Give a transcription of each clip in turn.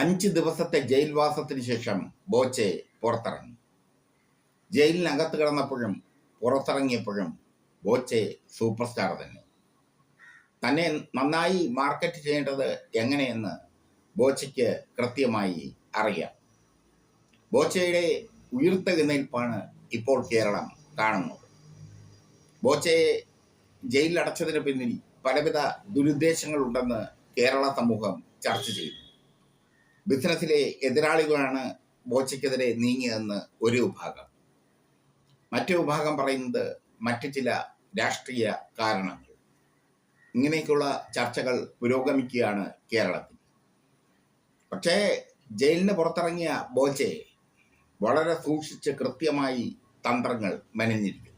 അഞ്ച് ദിവസത്തെ ജയിൽവാസത്തിന് ശേഷം ബോച്ചെ പുറത്തിറങ്ങി. ജയിലിനകത്ത് കിടന്നപ്പോഴും പുറത്തിറങ്ങിയപ്പോഴും ബോച്ചെ സൂപ്പർ സ്റ്റാർ തന്നെ. തന്നെ നന്നായി മാർക്കറ്റ് ചെയ്യേണ്ടത് എങ്ങനെയെന്ന് ബോച്ചയ്ക്ക് കൃത്യമായി അറിയാം. ബോച്ചയുടെ ഉയർത്തെഴുന്നേൽപ്പാണ് ഇപ്പോൾ കേരളം കാണുന്നത്. ബോച്ചയെ ജയിലിലടച്ചതിന് പിന്നിൽ പലവിധ ദുരുദ്ദേശങ്ങളുണ്ടെന്ന് കേരള സമൂഹം ചർച്ച ചെയ്തു. ബിസിനസ്സിലെ എതിരാളികളാണ് ബോച്ചയ്ക്കെതിരെ നീങ്ങിയതെന്ന് ഒരു വിഭാഗം. മറ്റു വിഭാഗം പറയുന്നത് മറ്റു ചില രാഷ്ട്രീയ കാരണങ്ങൾ. ഇങ്ങനെയൊക്കെയുള്ള ചർച്ചകൾ പുരോഗമിക്കുകയാണ് കേരളത്തിൽ. പക്ഷേ ജയിലിന് പുറത്തിറങ്ങിയ ബോച്ചെ വളരെ സൂക്ഷിച്ച് കൃത്യമായി തന്ത്രങ്ങൾ മെനഞ്ഞിരിക്കുന്നു.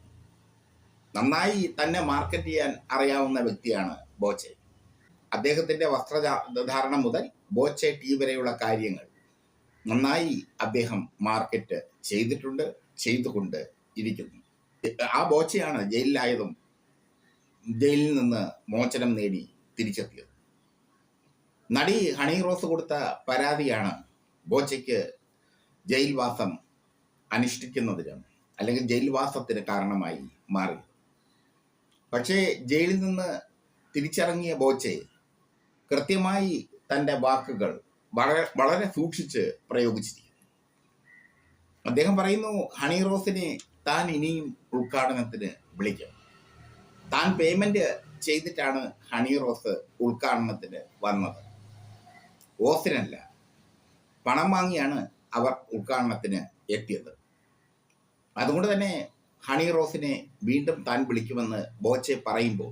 നന്നായി തന്നെ മാർക്കറ്റ് ചെയ്യാൻ അറിയാവുന്ന വ്യക്തിയാണ് ബോച്ചെ. അദ്ദേഹത്തിന്റെ വസ്ത്രധാരണം മുതൽ ബോച്ചെ ടീ വരെയുള്ള കാര്യങ്ങൾ നന്നായി അദ്ദേഹം മാർക്കറ്റ് ചെയ്തിട്ടുണ്ട് ചെയ്തുകൊണ്ട് ഇരിക്കുന്നു. ആ ബോച്ചയാണ് ജയിലിലായതും ജയിലിൽ നിന്ന് മോചനം നേടി തിരിച്ചെത്തിയത്. നടി ഹണി റോസ് കൊടുത്ത പരാതിയാണ് ബോച്ചയ്ക്ക് ജയിൽവാസം അനുഷ്ഠിക്കുന്നതിന് അല്ലെങ്കിൽ ജയിൽവാസത്തിന് കാരണമായി മാറി പക്ഷേ ജയിലിൽ നിന്ന് തിരിച്ചിറങ്ങിയ ബോച്ചെ കൃത്യമായി തന്റെ വാക്കുകൾ വളരെ വളരെ സൂക്ഷിച്ച് പ്രയോഗിച്ചിരിക്കുന്നു. അദ്ദേഹം പറയുന്നു ഹണി റോസിനെ താൻ ഇനിയും ഉദ്ഘാടനത്തിന് വിളിക്കും താൻ പേയ്മെന്റ് ചെയ്തിട്ടാണ് ഹണി റോസ് ഉദ്ഘാടനത്തിന് വന്നത്. ഓസിനല്ല പണം വാങ്ങിയാണ് അവർ ഉദ്ഘാടനത്തിന് എത്തിയത്. അതുകൊണ്ട് തന്നെ ഹണി റോസിനെ വീണ്ടും താൻ വിളിക്കുമെന്ന് ബോച്ചെ പറയുമ്പോൾ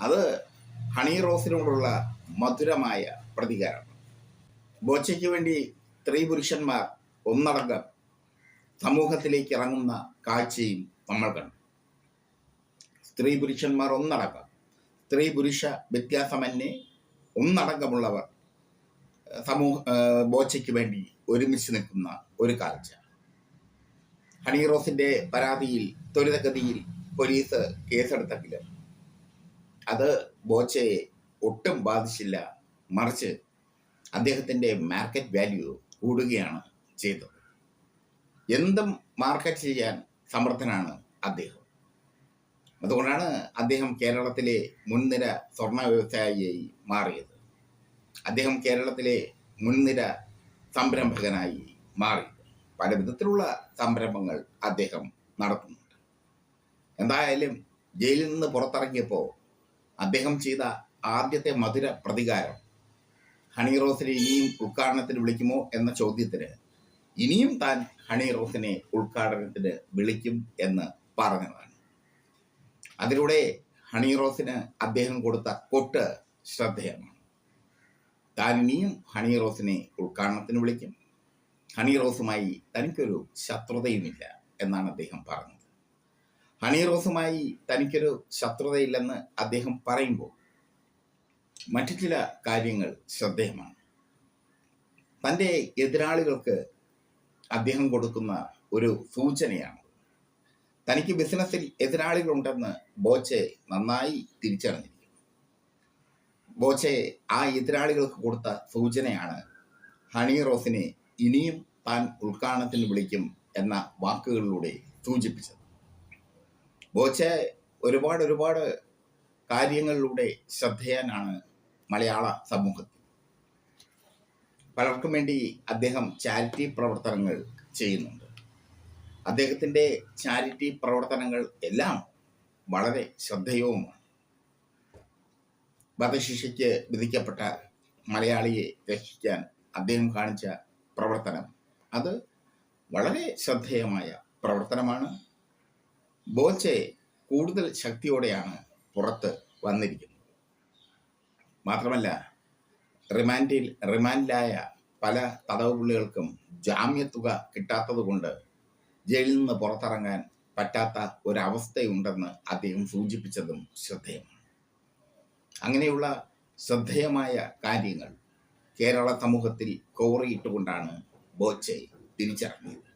അത് ഹണി റോസിനോടുള്ള മധുരമായ പ്രതികാരം ബോച്ചയ്ക്ക് വേണ്ടി സ്ത്രീ പുരുഷന്മാർ ഒന്നടങ്കം സമൂഹത്തിലേക്ക് ഇറങ്ങുന്ന കാഴ്ചയും നമ്മൾ കണ്ടു. സ്ത്രീ പുരുഷന്മാർ ഒന്നടങ്കം സ്ത്രീ പുരുഷ വ്യത്യാസമന്യേ ഒന്നടങ്കമുള്ളവർ സമൂഹ ബോച്ചയ്ക്ക് വേണ്ടി ഒരുമിച്ച് നിൽക്കുന്ന ഒരു കാഴ്ച. ഹണി റോസിന്റെ പരാതിയിൽ ത്വരിതഗതിയിൽ പോലീസ് കേസെടുത്തെങ്കിലും അത് ബോച്ചയെ ഒട്ടും ബാധിച്ചില്ല. മറിച്ച് അദ്ദേഹത്തിന്റെ മാർക്കറ്റ് വാല്യൂ കൂടുകയാണ് ചെയ്തത്. എന്തും മാർക്കറ്റ് ചെയ്യാൻ സമർത്ഥനാണ് അദ്ദേഹം. അതുകൊണ്ടാണ് അദ്ദേഹം കേരളത്തിലെ മുൻനിര സ്വർണ വ്യവസായിയായി മാറിയത്. അദ്ദേഹം കേരളത്തിലെ മുൻനിര സംരംഭകനായി മാറി. പല വിധത്തിലുള്ള സംരംഭങ്ങൾ അദ്ദേഹം നടത്തുന്നുണ്ട്. എന്തായാലും ജയിലിൽ നിന്ന് പുറത്തിറങ്ങിയപ്പോൾ അദ്ദേഹം ചെയ്ത ആദ്യത്തെ മധുര പ്രതികാരം. ഹണി റോസിനെ ഇനിയും ഉദ്ഘാടനത്തിന് വിളിക്കുമോ എന്ന ചോദ്യത്തിന് ഇനിയും താൻ ഹണി റോസിനെ ഉദ്ഘാടനത്തിന് വിളിക്കും എന്ന് പറഞ്ഞതാണ്. അതിലൂടെ ഹണി റോസിന് അദ്ദേഹം കൊടുത്ത കൊട്ട് ശ്രദ്ധേയമാണ്. താൻ ഇനിയും ഹണി റോസിനെ ഉദ്ഘാടനത്തിന് വിളിക്കും. ഹണി റോസുമായി തനിക്കൊരു ശത്രുതയുമില്ല എന്നാണ് അദ്ദേഹം പറഞ്ഞത്. ഹണി റോസുമായി തനിക്കൊരു ശത്രുതയില്ലെന്ന് അദ്ദേഹം പറയുമ്പോൾ മറ്റു ചില കാര്യങ്ങൾ ശ്രദ്ധേയമാണ്. തന്റെ എതിരാളികൾക്ക് അദ്ദേഹം കൊടുക്കുന്ന ഒരു സൂചനയാണ്. തനിക്ക് ബിസിനസ്സിൽ എതിരാളികളുണ്ടെന്ന് ബോച്ചെ നന്നായി തിരിച്ചറിഞ്ഞിരിക്കുന്നു. ബോച്ചെ ആ എതിരാളികൾക്ക് കൊടുത്ത സൂചനയാണ് ഹണി റോസിനെ ഇനിയും താൻ ഉദ്ഘാടനത്തിന് വിളിക്കും എന്ന വാക്കുകളിലൂടെ സൂചിപ്പിച്ചത്. ബോച്ചെ ഒരുപാട് ഒരുപാട് കാര്യങ്ങളിലൂടെ ശ്രദ്ധേയനാണ് മലയാള സമൂഹത്തിൽ. പലർക്കും വേണ്ടി അദ്ദേഹം ചാരിറ്റി പ്രവർത്തനങ്ങൾ ചെയ്യുന്നുണ്ട്. അദ്ദേഹത്തിന്റെ ചാരിറ്റി പ്രവർത്തനങ്ങൾ എല്ലാം വളരെ ശ്രദ്ധേയവുമാണ്. വധശിക്ഷയ്ക്ക് വിധിക്കപ്പെട്ട മലയാളിയെ രക്ഷിക്കാൻ അദ്ദേഹം കാണിച്ച പ്രവർത്തനം അത് വളരെ ശ്രദ്ധേയമായ പ്രവർത്തനമാണ്. ബോച്ചെ കൂടുതൽ ശക്തിയോടെയാണ് പുറത്ത് വന്നിരിക്കുന്നത്. മാത്രമല്ല റിമാൻഡിൽ റിമാൻഡിലായ പല തടവ് പുള്ളികൾക്കും ജാമ്യത്തുക കിട്ടാത്തതുകൊണ്ട് ജയിലിൽ നിന്ന് പുറത്തിറങ്ങാൻ പറ്റാത്ത ഒരവസ്ഥയുണ്ടെന്ന് അദ്ദേഹം സൂചിപ്പിച്ചതും ശ്രദ്ധേയമാണ്. അങ്ങനെയുള്ള ശ്രദ്ധേയമായ കാര്യങ്ങൾ കേരള സമൂഹത്തിൽ കോറിയിട്ടുകൊണ്ടാണ് ബോച്ചെ തിരിച്ചറിഞ്ഞത്.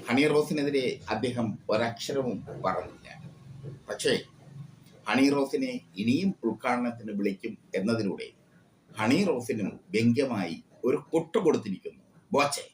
ഹണി റോസിനെതിരെ അദ്ദേഹം ഒരക്ഷരവും പറഞ്ഞില്ല. പക്ഷേ ഹണി റോസിനെ ഇനിയും ഉദ്ഘാടനത്തിന് വിളിക്കും എന്നതിലൂടെ ഹണി റോസിനും വ്യംഗ്യമായി ഒരു കൊട്ട് കൊടുത്തിരിക്കുന്നു. ബോച്ചെ